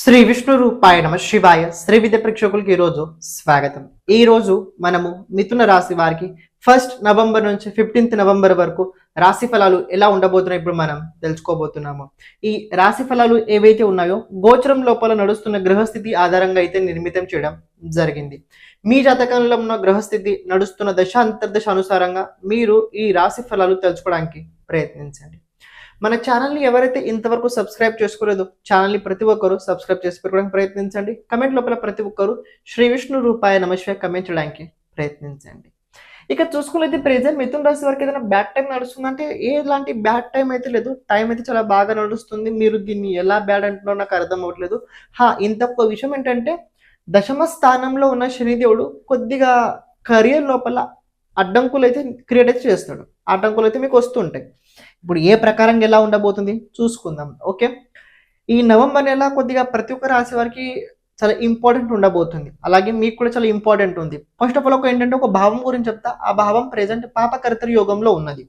శ్రీ విష్ణు రూపాయ నమ శివాయ శ్రీ విద్య ప్రేక్షకులకి ఈరోజు స్వాగతం. ఈ రోజు మనము మిథున రాశి వారికి ఫస్ట్ నవంబర్ నుంచి ఫిఫ్టీన్త్ నవంబర్ వరకు రాశి ఫలాలు ఎలా ఉండబోతున్నాయి ఇప్పుడు మనం తెలుసుకోబోతున్నాము. ఈ రాశి ఫలాలు ఏవైతే ఉన్నాయో గోచరం లోపల నడుస్తున్న గ్రహస్థితి ఆధారంగా అయితే నిర్మితం చేయడం జరిగింది. మీ జాతకంలో ఉన్న గ్రహస్థితి నడుస్తున్న దశ అంతర్దశ అనుసారంగా మీరు ఈ రాశి ఫలాలు తెలుసుకోవడానికి ప్రయత్నించండి. మన ఛానల్ని ఎవరైతే ఇంతవరకు సబ్స్క్రైబ్ చేసుకోలేదో ఛానల్ని ప్రతి ఒక్కరు సబ్స్క్రైబ్ చేసి పెట్టుకోవడానికి ప్రయత్నించండి. కమెంట్ లోపల ప్రతి ఒక్కరు శ్రీ విష్ణు రూపాయ నమశివాయ కమెంట్ చేయడానికి ప్రయత్నించండి. ఇక చూసుకున్నైతే ప్రెజెంట్ మిథున్ రాశి వరకు ఏదైనా బ్యాడ్ టైం నడుస్తుందంటే ఎలాంటి బ్యాడ్ టైం అయితే లేదు. టైం అయితే చాలా బాగా నడుస్తుంది. మీరు దీన్ని ఎలా బ్యాడ్ అంటున్నారో నాకు అర్థం అవ్వట్లేదు. హా ఇంత ఒక విషయం ఏంటంటే దశమ స్థానంలో ఉన్న శనిదేవుడు కొద్దిగా కెరియర్ లోపల అడ్డంకులు అయితే క్రియేట్ అయితే చేస్తాడు. అడ్డంకులు అయితే మీకు వస్తుంటాయి ఇప్పుడు ఏ ప్రకారంగా ఎలా ఉండబోతుంది? చూసుకుందాం. ఓకే? ఈ నవంబర్ నెల కొద్దిగా ప్రతి ఒక్క రాశి వారికి చాలా ఇంపార్టెంట్ ఉండబోతుంది. అలాగే మీకు కూడా చాలా ఇంపార్టెంట్ ఉంది. ఫస్ట్ ఆఫ్ ఆల్ ఒక ఏంటంటే ఒక భావం గురించి చెప్తా. ఆ భావం ప్రెజెంట్ పాపకర్తరి యోగంలో ఉన్నది.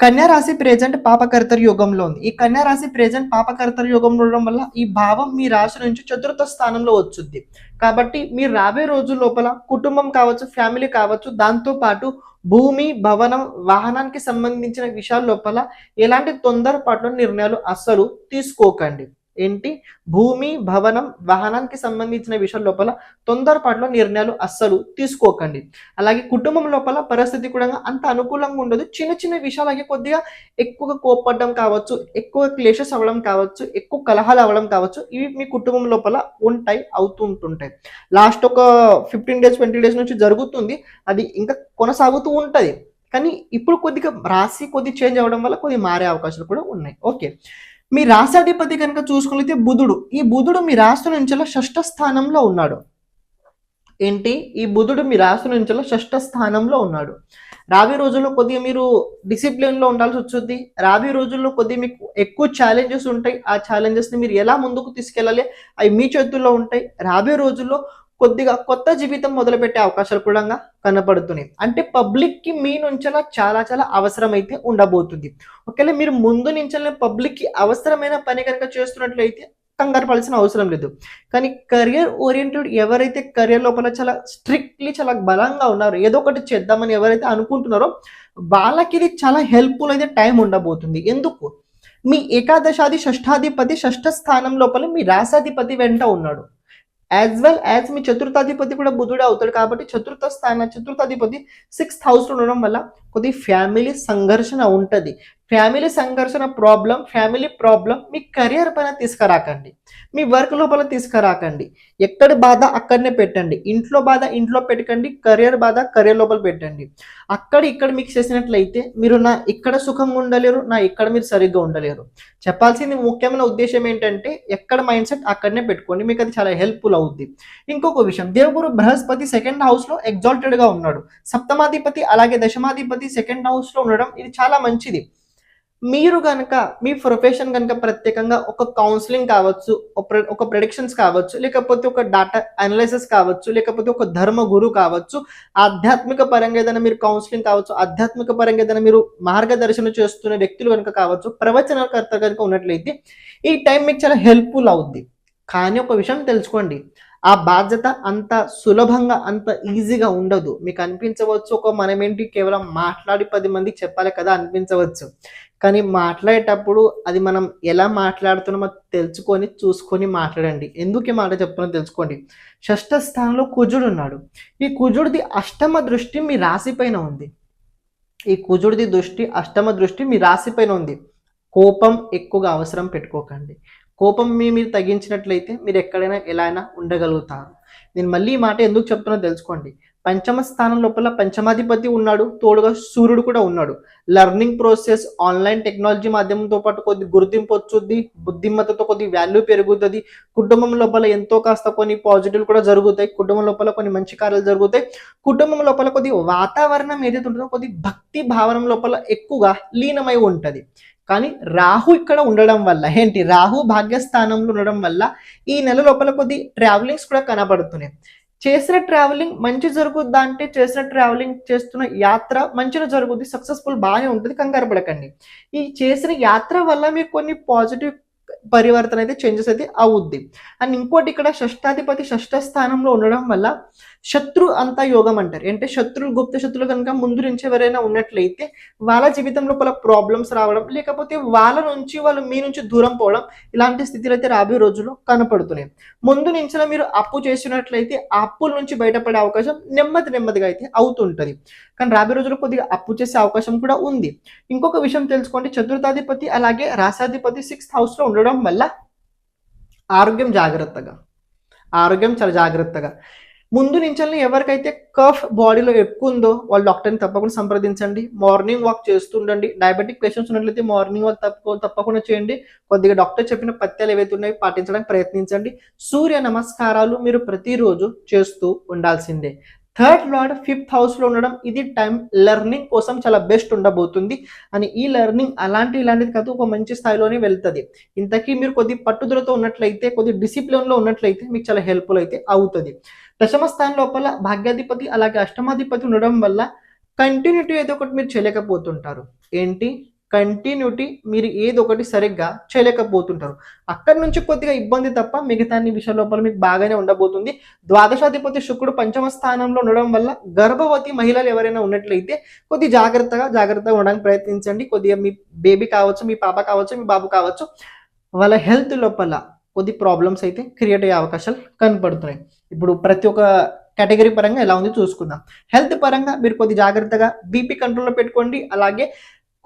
కన్యా రాశి ప్రెజెంట్ పాపకర్తరి యోగంలో ఉంది. ఈ కన్యా రాశి ప్రెజెంట్ పాపకర్తరి యోగంలో ఉండడం వల్ల ఈ భావం మీ రాశి నుంచి చతుర్థ స్థానంలో వచ్చుద్ది. కాబట్టి మీరు రాబోయే రోజుల లోపల కుటుంబం కావచ్చు ఫ్యామిలీ కావచ్చు దాంతో పాటు భూమి భవనం వాహనానికి సంబంధించిన విషయాల లోపల ఎలాంటి తొందరపాటు నిర్ణయాలు అస్సలు తీసుకోకండి. ఏంటి? భూమి భవనం వాహనానికి సంబంధించిన విషయాల లోపల తొందరపాటులో నిర్ణయాలు అస్సలు తీసుకోకండి. అలాగే కుటుంబం లోపల పరిస్థితి కూడా అంత అనుకూలంగా ఉండదు. చిన్న చిన్న విషయాలకి కొద్దిగా ఎక్కువగా కోప్పడడం కావచ్చు ఎక్కువ క్లేషెస్ అవ్వడం కావచ్చు ఎక్కువ కలహాలు అవ్వడం కావచ్చు ఇవి మీ కుటుంబం లోపల ఉంటాయి అవుతుంటుంటాయి లాస్ట్ ఒక ఫిఫ్టీన్ డేస్ ట్వంటీ డేస్ నుంచి జరుగుతుంది. అది ఇంకా కొనసాగుతూ ఉంటుంది. కానీ ఇప్పుడు కొద్దిగా రాసి కొద్ది చేంజ్ అవ్వడం వల్ల కొద్ది మారే అవకాశాలు కూడా ఉన్నాయి. ఓకే. మీ రాశాధిపతి కనుక చూసుకునితే బుధుడు. ఈ బుధుడు మీ రాశి నుంచి షష్ఠ స్థానంలో ఉన్నాడు. ఏంటి? ఈ బుధుడు మీ రాశి నుంచి షష్ఠ స్థానంలో ఉన్నాడు. రాబోయే రోజుల్లో కొద్దిగా మీరు డిసిప్లిన్లో ఉండాల్సి వచ్చింది రాబోయే రోజుల్లో కొద్దిగా మీకు ఎక్కువ ఛాలెంజెస్ ఉంటాయి. ఆ ఛాలెంజెస్ని మీరు ఎలా ముందుకు తీసుకెళ్ళాలి? అవి మీ చేతుల్లో ఉంటాయి. రాబోయే రోజుల్లో కొద్దిగా కొత్త జీవితం మొదలుపెట్టే అవకాశాలు కూడా కనపడుతున్నాయి అంటే పబ్లిక్కి మీ నుంచెలా చాలా చాలా అవసరం అయితే ఉండబోతుంది. ఒకవేళ మీరు ముందు నుంచెల్లా పబ్లిక్కి అవసరమైన పని కనుక చేస్తున్నట్లయితే కంగారు పడాల్సిన అవసరం లేదు. కానీ కెరియర్ ఓరియంటెడ్ ఎవరైతే కెరియర్ లోపల చాలా స్ట్రిక్ట్లీ చాలా బలంగా ఉన్నారో ఏదో ఒకటి చేద్దామని ఎవరైతే అనుకుంటున్నారో వాళ్ళకి ఇది చాలా హెల్ప్ఫుల్ అయితే టైం ఉండబోతుంది. ఎందుకు? మీ ఏకాదశాది షష్ఠాధిపతి షష్ఠ స్థానం లోపల మీ రాసాధిపతి వెంట ఉన్నాడు. యాజ్ వెల్ యాజ్ మీ చతుర్థాధిపతి కూడా బుధుడే అవుతాడు కాబట్టి చతుర్థ స్థాన చతుర్థాధిపతి సిక్స్త్ హౌస్ ఉండడం వల్ల కొద్ది ఫ్యామిలీ సంఘర్షణ ఉంటుంది. ఫ్యామిలీ సంఘర్షణ ప్రాబ్లం ఫ్యామిలీ ప్రాబ్లం మీ కెరియర్ పైన తీసుకురాకండి. మీ వర్క్ లోపల తీసుకురాకండి. ఎక్కడి బాధ అక్కడనే పెట్టండి. ఇంట్లో బాధ ఇంట్లో పెట్టకండి కెరియర్ బాధ కెరియర్ లోపల పెట్టండి. అక్కడ ఇక్కడ మీకు చేసినట్లయితే మీరు నా ఇక్కడ సుఖంగా ఉండలేరు నా ఇక్కడ మీరు సరిగ్గా ఉండలేరు. చెప్పాల్సింది ముఖ్యమైన ఉద్దేశం ఏంటంటే ఎక్కడ మైండ్ సెట్ అక్కడనే పెట్టుకోండి. మీకు అది చాలా హెల్ప్ఫుల్ అవుద్ది. ఇంకొక విషయం దేవగురు బృహస్పతి సెకండ్ హౌస్లో ఎగ్జాల్టెడ్గా ఉన్నాడు. సప్తమాధిపతి అలాగే దశమాధిపతి సెకండ్ హౌస్లో ఉండడం ఇది చాలా మంచిది. మీరు కనుక మీ ప్రొఫెషన్ కనుక ప్రత్యేకంగా ఒక కౌన్సిలింగ్ కావచ్చు ఒక- ఒక ప్రొడిక్షన్స్ కావచ్చు లేకపోతే ఒక డాటా అనలైసిస్ కావచ్చు లేకపోతే ఒక ధర్మ గురు కావచ్చు ఆధ్యాత్మిక పరంగా ఏదైనా మీరు కౌన్సిలింగ్ కావచ్చు ఆధ్యాత్మిక పరంగా ఏదైనా మీరు మార్గదర్శనం చేస్తున్న వ్యక్తులు కనుక కావచ్చు ప్రవచనకర్త కనుక ఉన్నట్లయితే ఈ టైం మీకు చాలా హెల్ప్ఫుల్ అవుద్ది. కానీ ఒక విషయం తెలుసుకోండి. ఆ బాధ్యత అంత సులభంగా అంత ఈజీగా ఉండదు. మీకు అనిపించవచ్చు ఒక మనమేంటి కేవలం మాట్లాడి పది మందికి చెప్పాలి కదా అనిపించవచ్చు. కానీ మాట్లాడేటప్పుడు అది మనం ఎలా మాట్లాడుతున్నామో తెలుసుకొని చూసుకొని మాట్లాడండి. ఎందుకు మాట చెప్తున్నా తెలుసుకోండి. షష్ఠ స్థానంలో కుజుడు ఉన్నాడు. ఈ కుజుడిది అష్టమ దృష్టి మీ రాశిపైన ఉంది. ఈ కుజుడిది దృష్టి అష్టమ దృష్టి మీ రాశిపైన ఉంది. కోపం ఎక్కువగా అవసరం పెట్టుకోకండి. కోపం మీ మీరు తగ్గించినట్లయితే మీరు ఎక్కడైనా ఎలా అయినా ఉండగలుగుతారు. నేను మళ్ళీ ఈ మాట ఎందుకు చెప్తున్నా తెలుసుకోండి. పంచమ స్థానం లోపల పంచమాధిపతి ఉన్నాడు తోడుగా సూర్యుడు కూడా ఉన్నాడు. లెర్నింగ్ ప్రాసెస్ ఆన్లైన్ టెక్నాలజీ మాధ్యమంతో పాటు కొద్ది గుర్తింపు వచ్చుద్ది బుద్ధిమత్తతో కొద్ది వాల్యూ పెరుగుతుంది. కుటుంబం లోపల ఎంతో కాస్త కొన్ని పాజిటివ్ కూడా జరుగుతాయి. కుటుంబం లోపల కొన్ని మంచి కార్యాలు జరుగుతాయి. కుటుంబం లోపల కొద్ది వాతావరణం ఏదైతే ఉంటుందో కొద్ది భక్తి భావన లోపల ఎక్కువగా లీనమై ఉంటది. కానీ రాహు ఇక్కడ ఉండడం వల్ల ఏంటి? రాహు భాగ్యస్థానంలో ఉండడం వల్ల ఈ నెల లోపల కొద్ది ట్రావెలింగ్స్ కూడా కనబడుతున్నాయి. చేసిన ట్రావెలింగ్ మంచి జరుగుద్దా అంటే చేసిన ట్రావెలింగ్ చేస్తున్న యాత్ర మంచిగా జరుగుద్ది సక్సెస్ఫుల్ బాగానే ఉంటుంది కంగారు పడకండి. ఈ చేసిన యాత్ర వల్ల మీకు కొన్ని పాజిటివ్ పరివర్తన అయితే చేంజెస్ అయితే అవుద్ది. అండ్ ఇంకోటి ఇక్కడ షష్టాధిపతి షష్ఠ స్థానంలో ఉండడం వల్ల శత్రు అంత యోగం అంటారు. అంటే శత్రులు గుప్త శత్రులు కనుక ముందు నుంచి ఎవరైనా ఉన్నట్లయితే వాళ్ళ జీవితం లోపల ప్రాబ్లమ్స్ రావడం లేకపోతే వాళ్ళ నుంచి వాళ్ళు మీ నుంచి దూరం పోవడం ఇలాంటి స్థితిలో అయితే రాబోయే రోజుల్లో కనపడుతున్నాయి. ముందు నుంచి మీరు అప్పు చేసినట్లయితే అప్పుల నుంచి బయటపడే అవకాశం నెమ్మది నెమ్మదిగా అయితే అవుతుంటది. కానీ రాబోయే రోజుల్లో కొద్దిగా అప్పు చేసే అవకాశం కూడా ఉంది. ఇంకొక విషయం తెలుసుకోండి. చతుర్థాధిపతి అలాగే రాసాధిపతి సిక్స్త్ హౌస్లో ఉండడం వల్ల ఆరోగ్యం జాగ్రత్తగా ఆరోగ్యం చాలా జాగ్రత్తగా. ముందు నుంచి ఎవరికైతే కఫ్ బాడీలో ఎక్కువ ఉందో వాళ్ళు డాక్టర్ని తప్పకుండా సంప్రదించండి. మార్నింగ్ వాక్ చేస్తుండండి. డయాబెటిక్ పేషెంట్స్ ఉన్నట్లయితే మార్నింగ్ వాక్ తప్ప తప్పకుండా చేయండి. కొద్దిగా డాక్టర్ చెప్పిన పత్యాలు ఏవైతే ఉన్నాయో పాటించడానికి ప్రయత్నించండి. సూర్య నమస్కారాలు మీరు ప్రతిరోజు చేస్తూ ఉండాల్సిందే. థర్డ్ లార్డ్ ఫిఫ్త్ హౌస్లో ఉండడం ఇది టైం లెర్నింగ్ కోసం చాలా బెస్ట్ ఉండబోతుంది. అని ఈ లెర్నింగ్ అలాంటి ఇలాంటిది కాదు ఒక మంచి స్థాయిలోనే వెళ్తుంది. ఇంతకీ మీరు కొద్ది పట్టుదలతో ఉన్నట్లయితే కొద్ది డిసిప్లిన్లో ఉన్నట్లయితే మీకు చాలా హెల్ప్ఫుల్ అయితే అవుతుంది. దశమ స్థానం లోపల భాగ్యాధిపతి అలాగే అష్టమాధిపతి ఉండడం వల్ల కంటిన్యూటీ ఏదో ఒకటి మీరు చేయలేకపోతుంటారు. ఏంటి? కంటిన్యూటీ మీరు ఏదో ఒకటి సరిగ్గా చేయలేకపోతుంటారు. అక్కడి నుంచి కొద్దిగా ఇబ్బంది తప్ప మిగతా విషయ లోపల మీకు బాగానే ఉండబోతుంది. ద్వాదశాధిపతి శుక్రుడు పంచమ స్థానంలో ఉండడం వల్ల గర్భవతి మహిళలు ఎవరైనా ఉన్నట్లయితే కొద్ది జాగ్రత్తగా జాగ్రత్తగా ఉండడానికి ప్రయత్నించండి. కొద్దిగా మీ బేబీ కావచ్చు మీ పాప కావచ్చు మీ బాబు కావచ్చు వాళ్ళ హెల్త్ లోపల కొద్ది ప్రాబ్లమ్స్ అయితే క్రియేట్ అయ్యే అవకాశాలు కనపడుతున్నాయి. ఇప్పుడు ప్రతి ఒక్క కేటగిరీ పరంగా ఎలా ఉంది చూసుకుందాం. హెల్త్ పరంగా మీరు కొద్ది జాగ్రత్తగా బీపీ కంట్రోల్లో పెట్టుకోండి. అలాగే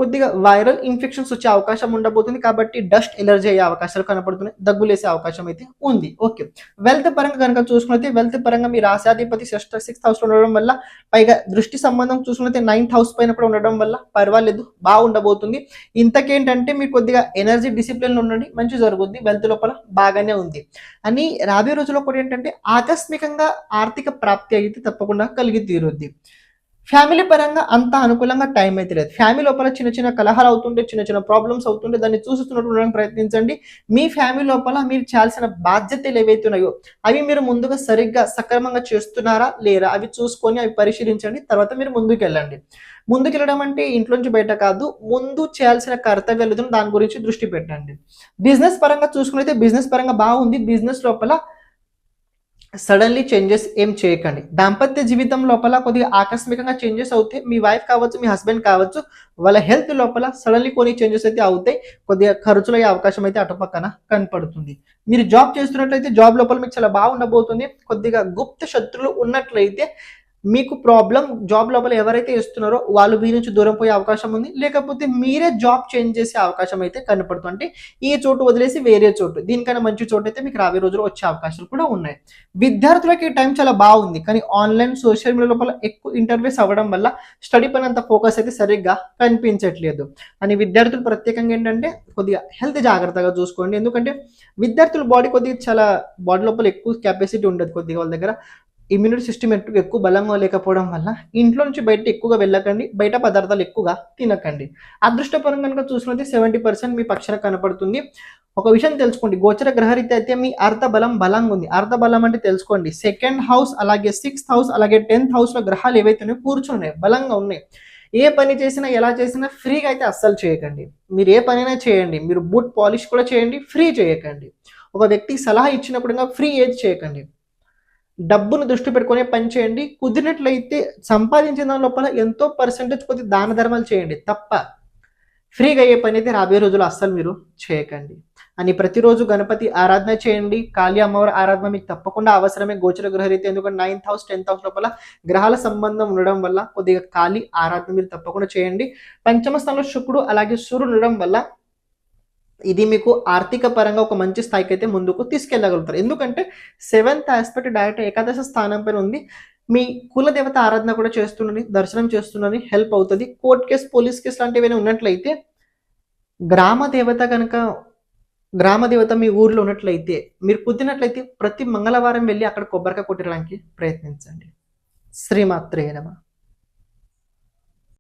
కొద్దిగా వైరల్ ఇన్ఫెక్షన్స్ వచ్చే అవకాశం ఉండబోతుంది కాబట్టి డస్ట్ ఎలర్జీ అయ్యే అవకాశాలు కనపడుతున్నాయి దగ్గులేసే అవకాశం అయితే ఉంది. ఓకే. వెల్త్ పరంగా కనుక చూసుకున్నైతే వెల్త్ పరంగా మీ రాశాధిపతి సిస్టర్ సిక్స్త్ హౌస్లో ఉండడం వల్ల పైగా దృష్టి సంబంధం చూసుకున్నైతే నైన్త్ హౌస్ పైన కూడా ఉండడం వల్ల పర్వాలేదు బాగుండబోతుంది. ఇంతకేంటంటే మీరు కొద్దిగా ఎనర్జీ డిసిప్లిన్ ఉండండి మంచి జరుగుద్ది వెల్త్ లోపల బాగానే ఉంది. అని రాబోయే రోజుల్లో కూడా ఏంటంటే ఆకస్మికంగా ఆర్థిక ప్రాప్తి అయితే తప్పకుండా కలిగి తీరుద్ది. ఫ్యామిలీ పరంగా అంత అనుకూలంగా టైం అయితే లేదు. ఫ్యామిలీ లోపల చిన్న చిన్న కలహాలు అవుతుంటే చిన్న చిన్న ప్రాబ్లమ్స్ అవుతుంటే దాన్ని చూస్తున్నట్టు ఉండడానికి ప్రయత్నించండి. మీ ఫ్యామిలీ లోపల మీరు చేయాల్సిన బాధ్యతలు ఏవైతే ఉన్నాయో అవి మీరు ముందుగా సరిగ్గా సక్రమంగా చేస్తున్నారా లేరా అవి చూసుకొని అవి పరిశీలించండి. తర్వాత మీరు ముందుకు వెళ్ళండి. ముందుకు వెళ్ళడం అంటే ఇంట్లోంచి బయట కాదు ముందు చేయాల్సిన కర్తవ్యాలు దాని గురించి దృష్టి పెట్టండి. బిజినెస్ పరంగా చూసుకున్నైతే బిజినెస్ పరంగా బాగుంది. బిజినెస్ లోపల సడన్లీ చేంజెస్ ఏం చేయకండి. దాంపత్య జీవితం లోపల కొద్దిగా ఆకస్మికంగా చేంజెస్ అవుతాయి మీ వైఫ్ కావచ్చు మీ హస్బెండ్ కావచ్చు వాళ్ళ హెల్త్ లోపల సడన్లీ కొన్ని చేంజెస్ అయితే అవుతాయి. కొద్దిగా ఖర్చులు అయ్యే అవకాశం అయితే అటుపక్కన కనపడుతుంది. మీరు జాబ్ చేస్తున్నట్లయితే జాబ్ లోపల మీకు చాలా బాగుండబోతుంది. కొద్దిగా గుప్త శత్రులు ఉన్నట్లయితే మీకు ప్రాబ్లం జాబ్ లోపల ఎవరైతే ఇస్తున్నారో వాళ్ళు మీ నుంచి దూరం పోయే అవకాశం ఉంది. లేకపోతే మీరే జాబ్ చేంజ్ చేసే అవకాశం అయితే కనపడుతుంది అంటే ఈ చోటు వదిలేసి వేరే చోటు దీనికన్నా మంచి చోటు అయితే మీకు రాబోయే రోజులు వచ్చే అవకాశాలు కూడా ఉన్నాయి. విద్యార్థులకి ఈ టైం చాలా బాగుంది. కానీ ఆన్లైన్ సోషల్ మీడియా లోపల ఎక్కువ ఇంటర్వ్యూస్ అవ్వడం వల్ల స్టడీ పైన అంత ఫోకస్ అయితే సరిగ్గా కనిపించట్లేదు. అని విద్యార్థులు ప్రత్యేకంగా ఏంటంటే కొద్దిగా హెల్త్ జాగ్రత్తగా చూసుకోండి. ఎందుకంటే విద్యార్థుల బాడీ కొద్దిగా చాలా బాడీ లోపల ఎక్కువ కెపాసిటీ ఉండదు కొద్దిగా వాళ్ళ దగ్గర. ఇమ్యూనిటీ సిస్టమ్ ఎక్కువ బలంగా లేకపోవడం వల్ల ఇంట్లో నుంచి బయట ఎక్కువగా వెళ్ళకండి బయట పదార్థాలు ఎక్కువగా తినకండి. అదృష్టపరంగా కనుక చూసినట్లయితే సెవెంటీ పర్సెంట్ మీ పక్షాన కనపడుతుంది. ఒక విషయం తెలుసుకోండి గోచర గ్రహరీతి అయితే మీ అర్ధ బలం బలంగా ఉంది. అర్ధ బలం అంటే తెలుసుకోండి సెకండ్ హౌస్ అలాగే సిక్స్త్ హౌస్ అలాగే టెన్త్ హౌస్లో గ్రహాలు ఏవైతే ఉన్నాయో కూర్చున్నాయి బలంగా ఉన్నాయి. ఏ పని చేసినా ఎలా చేసినా ఫ్రీగా అయితే అస్సలు చేయకండి. మీరు ఏ పనైనా చేయండి మీరు బూట్ పాలిష్ కూడా చేయండి ఫ్రీ చేయకండి. ఒక వ్యక్తికి సలహా ఇచ్చినప్పుడు ఫ్రీ ఏది చేయకండి. డబ్బును దృష్టి పెట్టుకునే పని చేయండి. కుదిరినట్లయితే సంపాదించిన దాని లోపల ఎంతో పర్సెంటేజ్ కొద్ది దాన ధర్మాలు చేయండి. తప్ప ఫ్రీగా అయ్యే పని అయితే రాబోయే రోజులు అస్సలు మీరు చేయకండి. అని ప్రతిరోజు గణపతి ఆరాధన చేయండి. కాళీ అమ్మవారి ఆరాధన మీకు తప్పకుండా అవసరమే. గోచర గ్రహరీతి ఎందుకంటే నైన్త్ హౌస్ టెన్త్ హౌస్ లోపల గ్రహాల సంబంధం ఉండడం వల్ల కొద్దిగా కాళీ ఆరాధన మీరు తప్పకుండా చేయండి. పంచమ స్థానంలో శుక్రుడు అలాగే సూర్యుడు ఉండడం వల్ల ఇది మీకు ఆర్థిక పరంగా ఒక మంచి స్థాయికి అయితే ముందుకు తీసుకెళ్ళగలుగుతారు. ఎందుకంటే సెవెంత్ ఆస్పెక్ట్ డైరెక్ట్ ఏకాదశ స్థానం పైన ఉంది. మీ కుల దేవత ఆరాధన కూడా చేస్తుండని దర్శనం చేస్తుండని హెల్ప్ అవుతుంది. కోర్ట్ కేసు పోలీస్ కేసు లాంటివి ఏమైనా ఉన్నట్లయితే గ్రామ దేవత కనుక గ్రామ దేవత మీ ఊర్లో ఉన్నట్లయితే మీరు కుదిరినట్లయితే ప్రతి మంగళవారం వెళ్ళి అక్కడ కొబ్బరికాయ కొట్టడానికి ప్రయత్నించండి. శ్రీమాత్రే నమ.